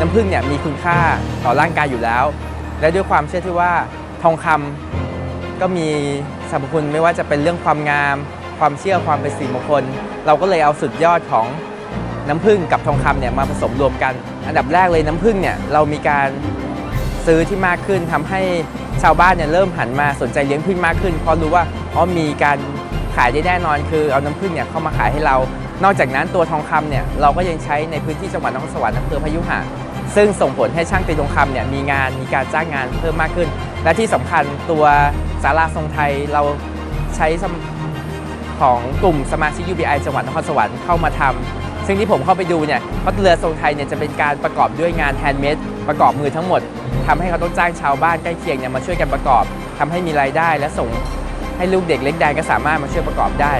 น้ำผึ้งเนี่ยมีคุณค่าต่อร่างกายอยู่แล้ว และด้วยความเชื่อที่ว่าทองคำก็มีสรรพคุณไม่ว่าจะเป็นเรื่องความงาม ความเชื่อความเป็นสิริมงคล เราก็เลยเอาสุดยอดของน้ำผึ้งกับทองคำเนี่ยมาผสมรวมกัน อันดับแรกเลยน้ำผึ้งเนี่ยเรามีการซื้อที่มากขึ้นทำให้ชาวบ้านเนี่ยเริ่มหันมาสนใจเลี้ยงผึ้งมากขึ้น เพราะรู้ว่าอ๋อมีการขายได้แน่นอนคือเอาน้ำผึ้งเนี่ยเข้ามาขายให้เรา นอกจากนั้นตัวทองคำเนี่ยเราก็ยังใช้ในพื้นที่จังหวัดนครสวรรค์อำเภอพยุหะซึ่งส่งผลให้ช่างตีทองคำเนี่ยมีงานมีการจ้างงานเพิ่มมากขึ้น และที่สำคัญตัวศาลาทรงไทยเราใช้ของกลุ่มสมาชิก UBI จังหวัดนครสวรรค์เข้ามาทำซึ่งที่ผมเข้าไปดูเนี่ยเพราะเรือทรงไทยเนี่ยจะเป็นการประกอบด้วยงานแฮนด์เมดประกอบมือทั้งหมดทำให้เขาต้องจ้างชาวบ้านใกล้เคียงเนี่ยมาช่วยกันประกอบทำให้มีรายได้และส่งให้ลูกเด็กเล็กแดงก็สามารถมาช่วยประกอบได้